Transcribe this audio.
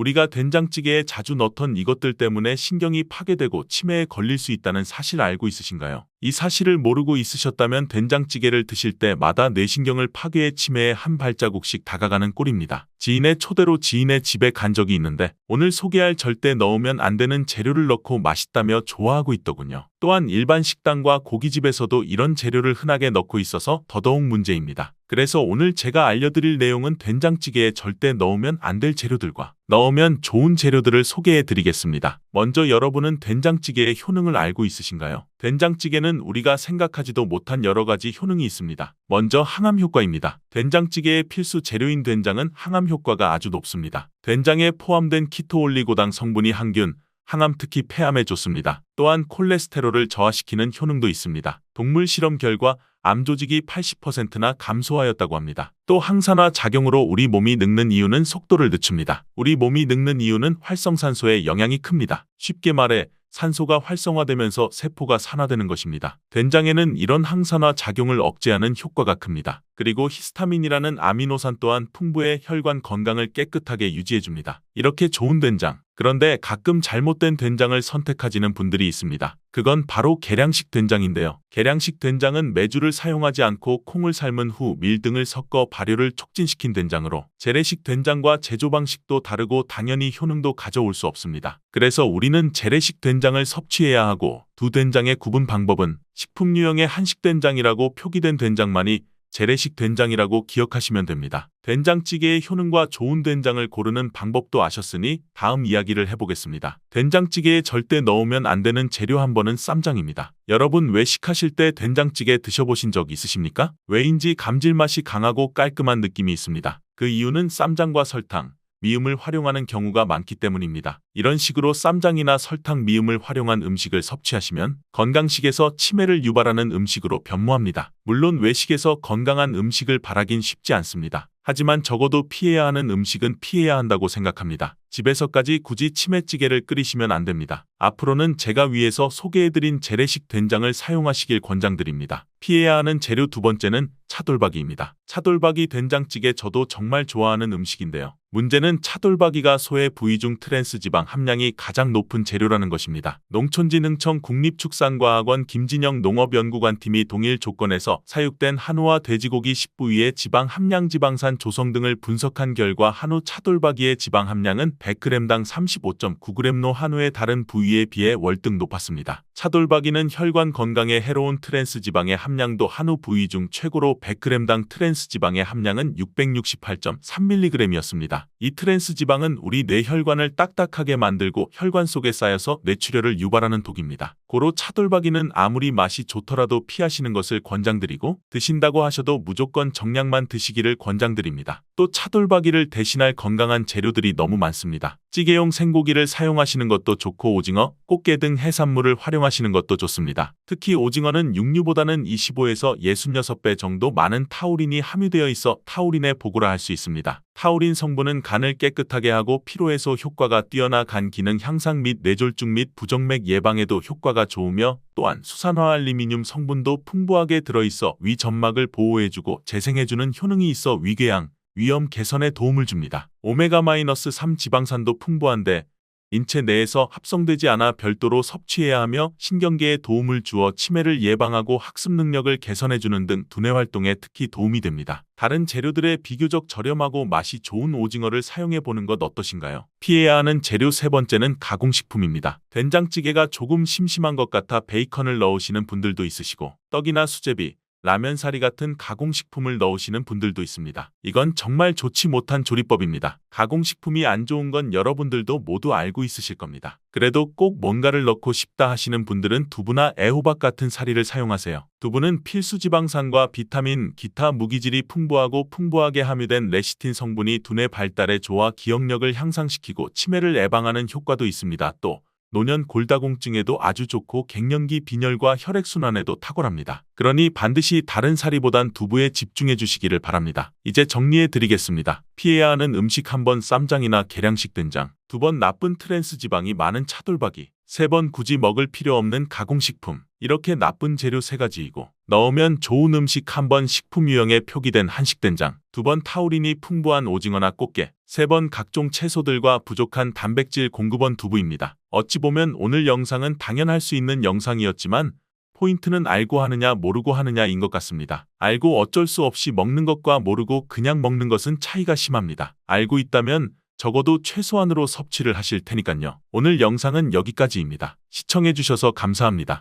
우리가 된장찌개에 자주 넣던 이것들 때문에 신경이 파괴되고 치매에 걸릴 수 있다는 사실 알고 있으신가요? 이 사실을 모르고 있으셨다면 된장찌개를 드실 때마다 뇌신경을 파괴해 치매에 한 발자국씩 다가가는 꼴입니다. 지인의 초대로 지인의 집에 간 적이 있는데 오늘 소개할 절대 넣으면 안 되는 재료를 넣고 맛있다며 좋아하고 있더군요. 또한 일반 식당과 고깃집에서도 이런 재료를 흔하게 넣고 있어서 더더욱 문제입니다. 그래서 오늘 제가 알려드릴 내용은 된장찌개에 절대 넣으면 안 될 재료들과 넣으면 좋은 재료들을 소개해 드리겠습니다. 먼저 여러분은 된장찌개의 효능을 알고 있으신가요? 된장찌개는 우리가 생각하지도 못한 여러 가지 효능이 있습니다. 먼저 항암 효과입니다. 된장찌개의 필수 재료인 된장은 항암 효과가 아주 높습니다. 된장에 포함된 키토올리고당 성분이 항균, 항암 특히 폐암에 좋습니다. 또한 콜레스테롤을 저하시키는 효능도 있습니다. 동물 실험 결과 암 조직이 80%나 감소하였다고 합니다. 또 항산화 작용으로 우리 몸이 늙는 이유는 속도를 늦춥니다. 우리 몸이 늙는 이유는 활성산소의 영향이 큽니다. 쉽게 말해 산소가 활성화되면서 세포가 산화되는 것입니다. 된장에는 이런 항산화 작용을 억제하는 효과가 큽니다. 그리고 히스타민이라는 아미노산 또한 풍부해 혈관 건강을 깨끗하게 유지해줍니다. 이렇게 좋은 된장. 그런데 가끔 잘못된 된장을 선택하지는 분들이 있습니다. 그건 바로 계량식 된장인데요. 계량식 된장은 메주를 사용하지 않고 콩을 삶은 후 밀 등을 섞어 발효를 촉진시킨 된장으로 재래식 된장과 제조 방식도 다르고 당연히 효능도 가져올 수 없습니다. 그래서 우리는 재래식 된장을 섭취해야 하고 두 된장의 구분 방법은 식품 유형의 한식 된장이라고 표기된 된장만이 재래식 된장이라고 기억하시면 됩니다. 된장찌개의 효능과 좋은 된장을 고르는 방법도 아셨으니 다음 이야기를 해보겠습니다. 된장찌개에 절대 넣으면 안 되는 재료 한 번은 쌈장입니다. 여러분 외식하실 때 된장찌개 드셔보신 적 있으십니까? 왜인지 감질맛이 강하고 깔끔한 느낌이 있습니다. 그 이유는 쌈장과 설탕, 미음을 활용하는 경우가 많기 때문입니다. 이런 식으로 쌈장이나 설탕, 미음을 활용한 음식을 섭취하시면 건강식에서 치매를 유발하는 음식으로 변모합니다. 물론 외식에서 건강한 음식을 바라긴 쉽지 않습니다. 하지만 적어도 피해야 하는 음식은 피해야 한다고 생각합니다. 집에서까지 굳이 치매찌개를 끓이시면 안 됩니다. 앞으로는 제가 위에서 소개해드린 재래식 된장을 사용하시길 권장드립니다. 피해야 하는 재료 두 번째는 차돌박이입니다. 차돌박이 된장찌개 저도 정말 좋아하는 음식인데요. 문제는 차돌박이가 소의 부위 중 트랜스 지방 함량이 가장 높은 재료라는 것입니다. 농촌진흥청 국립축산과학원 김진영 농업연구관 팀이 동일 조건에서 사육된 한우와 돼지고기 10부위의 지방 함량 지방산 조성 등을 분석한 결과 한우 차돌박이의 지방 함량은 100g당 35.9g로 한우의 다른 부위에 비해 월등 높았습니다. 차돌박이는 혈관 건강에 해로운 트랜스 지방의 함량도 한우 부위 중 최고로 100g당 트랜스 지방의 함량은 668.3mg이었습니다. 이 트랜스 지방은 우리 뇌혈관을 딱딱하게 만들고 혈관 속에 쌓여서 뇌출혈을 유발하는 독입니다. 고로 차돌박이는 아무리 맛이 좋더라도 피하시는 것을 권장드리고 드신다고 하셔도 무조건 정량만 드시기를 권장드립니다. 또 차돌박이를 대신할 건강한 재료들이 너무 많습니다. 찌개용 생고기를 사용하시는 것도 좋고 오징어, 꽃게 등 해산물을 활용하시는 것도 좋습니다. 특히 오징어는 육류보다는 25에서 66배 정도 많은 타우린이 함유되어 있어 타우린의 보고라 할 수 있습니다. 타우린 성분은 간을 깨끗하게 하고 피로 해소 효과가 뛰어나 간 기능 향상 및 뇌졸중 및 부정맥 예방에도 효과가 좋으며 또한 수산화 알루미늄 성분도 풍부하게 들어있어 위 점막을 보호해주고 재생해주는 효능이 있어 위궤양, 위염 개선에 도움을 줍니다. 오메가-3 지방산도 풍부한데 인체 내에서 합성되지 않아 별도로 섭취해야 하며 신경계에 도움을 주어 치매를 예방하고 학습 능력을 개선해주는 등 두뇌 활동에 특히 도움이 됩니다. 다른 재료들의 비교적 저렴하고 맛이 좋은 오징어를 사용해 보는 것 어떠신가요? 피해야 하는 재료 세 번째는 가공식품입니다. 된장찌개가 조금 심심한 것 같아 베이컨을 넣으시는 분들도 있으시고 떡이나 수제비, 라면 사리 같은 가공식품을 넣으시는 분들도 있습니다. 이건 정말 좋지 못한 조리법입니다. 가공식품이 안 좋은 건 여러분들도 모두 알고 있으실 겁니다. 그래도 꼭 뭔가를 넣고 싶다 하시는 분들은 두부나 애호박 같은 사리를 사용하세요. 두부는 필수 지방산과 비타민, 기타 무기질이 풍부하고 풍부하게 함유된 레시틴 성분이 두뇌 발달에 좋아 기억력을 향상시키고 치매를 예방하는 효과도 있습니다. 또 노년 골다공증에도 아주 좋고 갱년기 빈혈과 혈액순환에도 탁월합니다. 그러니 반드시 다른 사리보단 두부에 집중해 주시기를 바랍니다. 이제 정리해 드리겠습니다. 피해야 하는 음식 한 번 쌈장이나 계량식 된장, 두 번 나쁜 트랜스 지방이 많은 차돌박이, 세 번 굳이 먹을 필요 없는 가공식품. 이렇게 나쁜 재료 세 가지이고 넣으면 좋은 음식 한 번 식품 유형에 표기된 한식 된장, 두 번 타우린이 풍부한 오징어나 꽃게, 세 번 각종 채소들과 부족한 단백질 공급원 두부입니다. 어찌 보면 오늘 영상은 당연할 수 있는 영상이었지만 포인트는 알고 하느냐 모르고 하느냐인 것 같습니다. 알고 어쩔 수 없이 먹는 것과 모르고 그냥 먹는 것은 차이가 심합니다. 알고 있다면 적어도 최소한으로 섭취를 하실 테니까요. 오늘 영상은 여기까지입니다. 시청해주셔서 감사합니다.